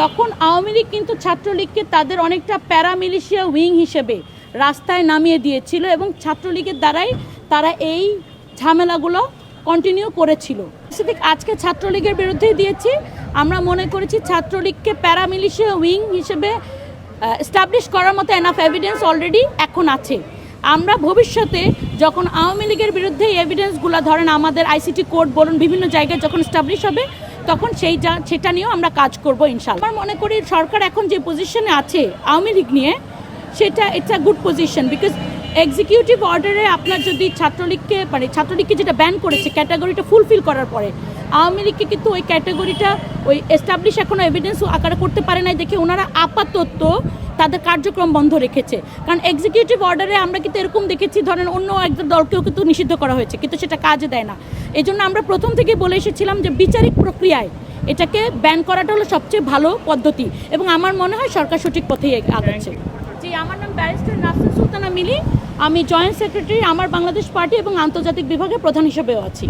তখন আওয়ামী লীগ কিন্তু ছাত্রলীগকে তাদের অনেকটা প্যারামিলিশিয়া উইং হিসেবে রাস্তায় নামিয়ে দিয়েছিল এবং ছাত্রলীগের দ্বারাই তারা এই ঝামেলাগুলো কন্টিনিউ করেছিল। স্পেসিফিক আজকে ছাত্রলীগের বিরুদ্ধেই দিয়েছি। আমরা মনে করেছি ছাত্রলীগকে প্যারামিলিশিয়া উইং হিসেবে এস্টাবলিশ করার মতো এনাফ এভিডেন্স অলরেডি এখন আছে। আমরা ভবিষ্যতে যখন আওয়ামী লীগের বিরুদ্ধে এভিডেন্সগুলো ধরেন আমাদের আইসিটি কোর্ট বলুন বিভিন্ন জায়গায় যখন এস্টাবলিশ হবে তখন সেইটা সেটা নিয়েও আমরা কাজ করব ইনশাল্লাহ আমার মনে করি সরকার এখন যে পজিশনে আছে আওয়ামী লীগ নিয়ে, সেটা it's a good position because executive অর্ডারে আপনার যদি ছাত্রলীগকে মানে ছাত্রলীগকে যেটা ব্যান করেছে ক্যাটাগরিটা ফুলফিল করার পরে, আওয়ামী লীগকে কিন্তু ওই ক্যাটাগরিটা ওই এস্টাবলিশ এখনও এভিডেন্স আকারে করতে পারে নাই দেখে ওনারা আপাতত তাদের কার্যক্রম বন্ধ রেখেছে। কারণ এক্সিকিউটিভ অর্ডারে আমরা কিন্তু এরকম দেখেছি ধরেন অন্য একজন দলকেও কিন্তু নিষিদ্ধ করা হয়েছে কিন্তু সেটা কাজে দেয় না। এই জন্য আমরা প্রথম থেকে বলে এসেছিলাম যে বিচারিক প্রক্রিয়ায় এটাকে ব্যান করাটা হলো সবচেয়ে ভালো পদ্ধতি এবং আমার মনে হয় সরকার সঠিক পথেই আগাচ্ছে। জি আমার নাম ব্যারিস্টার নাসির সুলতানা মিলি। আমি জয়েন্ট সেক্রেটারি আমার বাংলাদেশ পার্টি এবং আন্তর্জাতিক বিভাগের প্রধান হিসেবেও আছি।